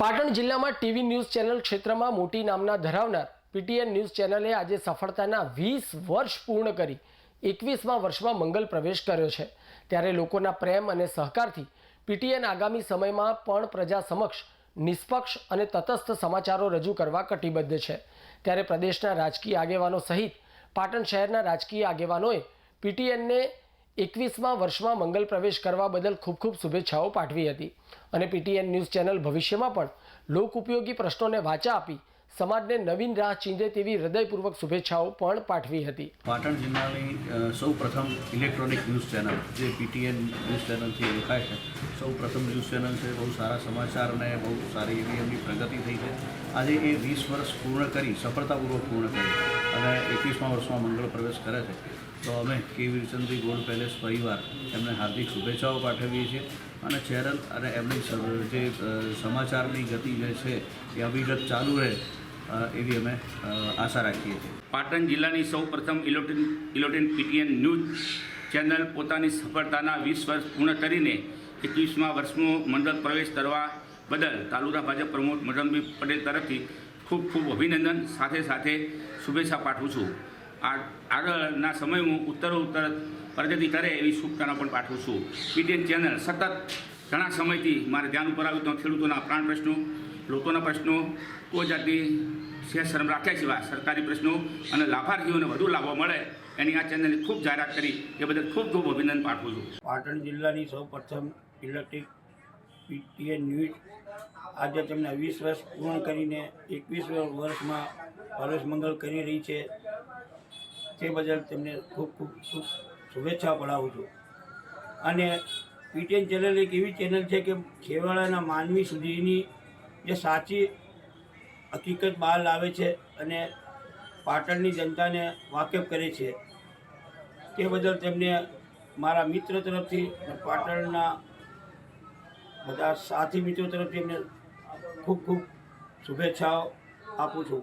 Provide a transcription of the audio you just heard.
પાટણ જિલ્લામાં TV news channel ક્ષેત્રમાં મોટી નામના ધરાવનાર પીટીએન ન્યૂઝ ચેનલે આજે સફળતાના વીસ વર્ષ પૂર્ણ કરી, એકવીસમા વર્ષમાં મંગલ પ્રવેશ કર્યો છે. ત્યારે લોકોના પ્રેમ અને સહકારથી પીટીએન આગામી સમયમાં પણ પ્રજા સમક્ષ નિષ્પક્ષ અને તટસ્થ સમાચારો રજૂ કરવા કટિબદ્ધ છે. ત્યારે પ્રદેશના રાજકીય આગેવાનો સહિત પાટણ શહેરના રાજકીય આગેવાનોએ પીટીએનને એકવીસમા વર્ષમાં મંગલ પ્રવેશ કરવા બદલ ખૂબ ખૂબ શુભેચ્છાઓ પાઠવી હતી. અને પીટીએન ન્યૂઝ ચેનલ ભવિષ્યમાં પણ લોક ઉપયોગી પ્રશ્નોને વાચા આપી સમાજને નવીન રાહ ચીંધે તેવી હૃદયપૂર્વક શુભેચ્છાઓ પણ પાઠવી હતી. પાટણ જિલ્લાની સૌ પ્રથમ ઇલેક્ટ્રોનિક ન્યૂઝ ચેનલ, જે પીટીએન ન્યૂઝ ચેનલથી ઓળખાય છે. સૌ પ્રથમ ન્યૂઝ ચેનલ છે, બહુ સારા સમાચાર અને બહુ સારી એવી એમની પ્રગતિ થઈ છે. આજે એ વીસ વર્ષ પૂર્ણ કરી, સફળતાપૂર્વક પૂર્ણ કરી અને એકવીસમા વર્ષમાં મંગળ પ્રવેશ કરે છે. તો અમે કે. વિરચંદ્રી ગોલ્ડ પેલેસ પરિવાર એમને હાર્દિક શુભેચ્છાઓ પાઠવીએ છીએ અને ચેનલ અને એમની જે સમાચારની ગતિ જે છે એ અવિરત ચાલુ રહે. એવી અમે આશા રાખીએ છીએ. પાટણ જિલ્લાની સૌ પ્રથમ ઇલોટિન ઇલોટિન પીટીએન ન્યૂઝ ચેનલ પોતાની સફળતાના વીસ વર્ષ પૂર્ણ કરીને એકવીસમાં વર્ષમાં મંડળ પ્રવેશ કરવા બદલ તાલુકા ભાજપ પ્રમુખ મદનભાઈ પટેલ તરફથી ખૂબ ખૂબ અભિનંદન. સાથે સાથે શુભેચ્છા પાઠવું છું. આગળના સમયમાં ઉત્તરો ઉત્તર પ્રગતિ કરે એવી શુભકામના પણ પાઠવું છું. પીટીએન ચેનલ સતત ઘણા સમયથી મારે ધ્યાન ઉપર આવ્યું તો ખેડૂતોના પ્રાણ પ્રશ્નો લોકોના પ્રશ્નો કોઈ જાતની શરમ રાખ્યા સિવાય સરકારી પ્રશ્નો અને લાભાર્થીઓને વધુ લાભો મળે એની આ ચેનલની ખૂબ જાહેરાત કરી. એ બદલ ખૂબ ખૂબ અભિનંદન પાઠવું છું. પાટણ જિલ્લાની સૌ પ્રથમ ઇલેક્ટ્રિક પીટીએન ન્યૂઝ આજે તેમને વીસ વર્ષ પૂર્ણ કરીને એકવીસ વર્ષમાં પ્રવેશ મંગળ કરી રહી છે. તે બદલ તેમને ખૂબ ખૂબ શુભેચ્છા પડાવું છું. અને પીટીએન ચેનલ એક એવી ચેનલ છે કે છેવાડાના માનવી સુધીની જે સાચી હકીકત બહાર લાવે છે અને પાટણની જનતાને વાકેફ કરે છે. તે બદલ તેમને મારા મિત્ર તરફથી પાટણના બધા સાથી મિત્રો તરફથી એમને ખૂબ ખૂબ શુભેચ્છાઓ આપું છું.